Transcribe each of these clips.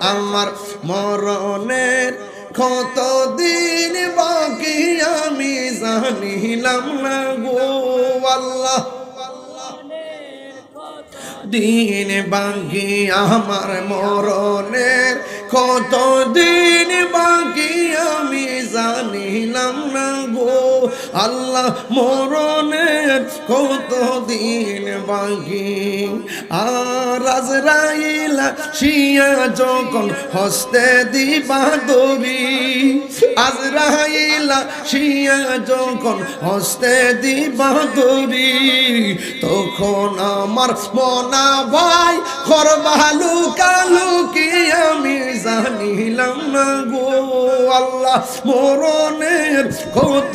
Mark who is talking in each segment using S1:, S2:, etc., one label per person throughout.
S1: আমার মরণের কত দিন বাকি আমি জানিলাম না গো আল্লাহ। দিন বাকি আমার মরণের কত দিন বাকি আমি জানিলাম না গো আল্লাহ মরণের কত দিন বাকি। আর আজরাইলা শিয়া যখন হস্তে দিবা দরি আজরাইলা শিয়া যখন হস্তে দিবা দরি তখন আমার মনা ভাই করবালু কালু কি আমি জানিলাম না গো। আল্লাহ মরণের কত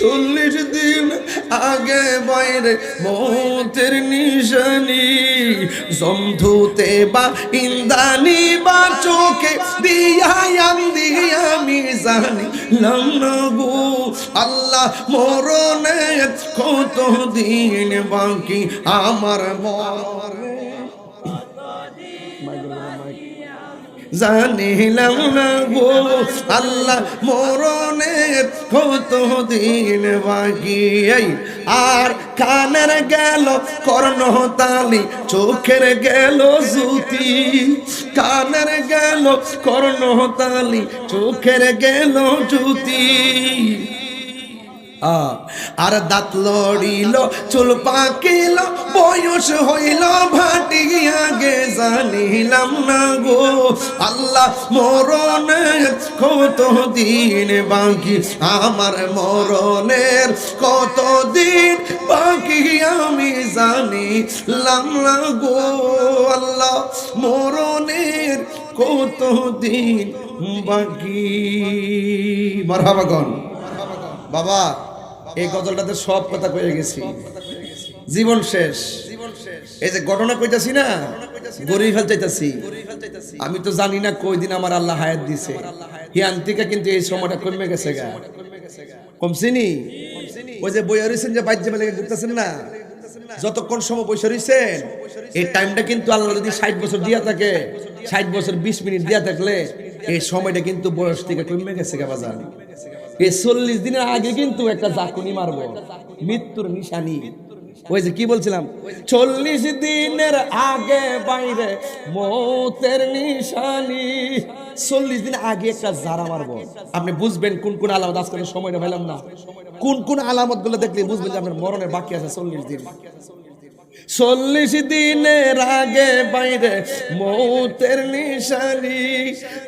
S1: চল্লিশ দিন আগে বাইরে মতের নিশানি, জমধুতে বা ইন্দানি বা চোখে দিয়াম দিয়া আমি জানি লাম আল্লাহ মরণের কত দিন বাকি আমার মরণে জানিলাম না গো, আল্লাহ মরণের কত দিন বাকি। আর কানের গেল কর্ণ তালি, চোখের গেল জুতি কানের গেল কর্ণ তালি, চোখের গেল জুতি আর দাঁত লড়িল, চুল পাকিল, বয়স হইল ভাটি আগে জানিলাম না গো। আল্লাহ মরণের কত দিন বাকি, আমার মরণের কত দিন বাকি আমি জানি না গো। আল্লাহ মরণের কত দিন বাকি। মারহাবাগন বাবা এই গজলটাতে সব কথা কয়ে গেছি। জীবন শেষ। এই যে ঘটনা কইতাছি না গরিব ফেল চাইতাছি। আমি তো জানি না কই দিন আমার আল্লাহ হায়াত দিছে। হিয়ান থেকে কিন্তু এই সময়টা কমে গেছে গা। কমছিনি ওই যে বইয়া রয়েছেন যে বাইর লেগে ঘুরতেছেন না? যতক্ষণ সময় বসে রয়েছেন এই টাইমটা কিন্তু আল্লাহ যদি ষাট বছর দিয়া থাকে, ষাট বছর বিশ মিনিট দিয়া থাকলে, এই সময়টা কিন্তু বয়স থেকে কমে গেছে গা বাজার চল্লিশ দিনের আগে কিন্তু একটা জাকুনি মারবো। মৃত্যুর নিশানি। ওই যে কি বলছিলাম? চল্লিশ দিনের আগে বাইরে মতের নিশানি। চল্লিশ দিন আগে একটা জারা মারবো। আপনি বুঝবেন কোন কোন আলামত, আজকে সময়টা পেলাম না। কোন কোন আলামতগুলো দেখলে বুঝবেন যে আপনার মরণের বাকি আছে চল্লিশ দিন। চল্লিশ দিনের আগে বাইরে মৌতের নিশানি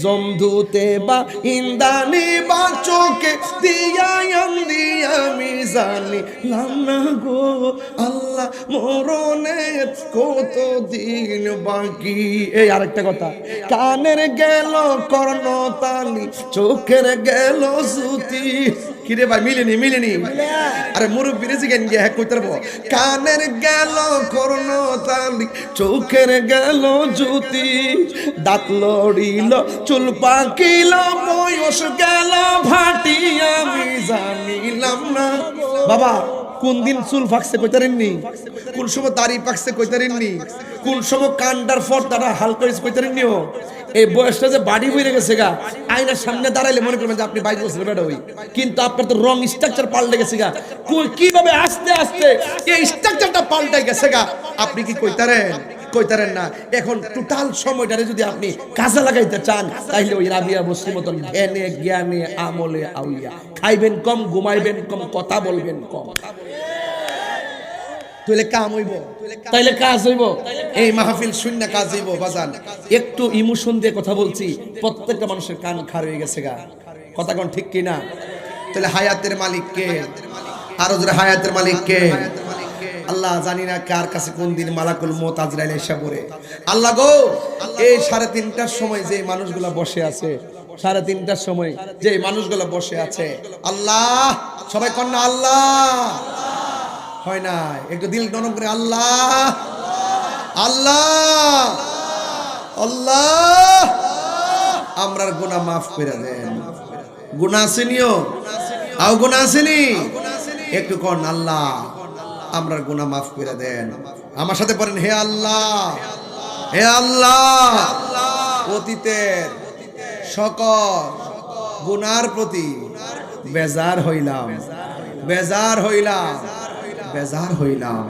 S1: জমধুতে বা ইন্দানি বা চোখে দিয়া দিয়া আমি জানি না গো, আল্লাহ মরণের কত দিন বাকি? এই আরেকটা কথা। কানের গেল কর্ণ তালি চোখের গেল সুতি কিরে ভাই, মিলেনি মিলেনি। আরে মুরব্বী রেসি কেন গিয়ে হ্যাঁ কইতে পারব কানের গেল করুণ তালি চোখের গেল জ্যোতি। দাঁত লড়িল, চুল পাকিল, বয়স গেল ভাটি, আমি জানিলাম না বাবা, কোন দিন চুল ফাঁকছে কইতারেননি কোন সময় দাড়ি পাকছে কইতারেননি কোন সময় কান্ডার ফর তারা হাল করেছে কইতারেননিও এই বয়সটা যে বাড়ি হয়ে গেছে গা, আয়নার সামনে দাঁড়াইলে মনে করবেন যে আপনি বাইশ বছর বেড়া হই কিন্তু আপনার তো রং স্ট্রাকচার পাল্টে গেছে গা। কীভাবে আস্তে আস্তে এই স্ট্রাকচারটা পাল্টে গেছে গা? আপনি কি কইতারেন কইতারেন না। এখন টোটাল সময়টারে যদি আপনি কাজে লাগাইতে চান, তাইলে ওই রাবিয়া বস্তি মতন জ্ঞানে জ্ঞানে, আমলে আউলিয়া। খাইবেন কম, ঘুমাইবেন কম, কথা বলবেন কম। তাইলে কাম হইব। তাইলে কাজ হইব। এই মাহফিল শূন্য কাজ হইব, বাজান। একটু ইমোশন দিয়ে কথা বলছি, প্রত্যেকটা মানুষের কান খার হয়ে গেছে গা। কথা কোন ঠিক কি না তাহলে হায়াতের মালিক কে? আরও হায়াতের মালিক কে? আল্লাহ জানি না কার কাছে কোন দিন মালাকুল মত আজরাইল এসে পড়ে। আল্লাহ গো, এই সাড়ে তিনটার সময় যে মানুষগুলা বসে আছে, সাড়ে তিনটার সময় যে মানুষগুলো বসে আছে, আল্লাহ, সবাই কন্যা আল্লাহ। হয় না, একটু দিল নরম করে, আল্লাহ আল্লাহ আল্লাহ। আমরার গুনাহ মাফ করে দেন। গুনাহ আসেনিও আও গুনাহ আসেনি একটু কোন, আল্লাহ। আমরার গুণা মাফ করে দেন। আমার সাথে পড়েন হে আল্লাহ হে আল্লাহ, অতীতের সকল গুনার প্রতি বেজার হইলাম বেজার হইলাম বেজার হইলাম।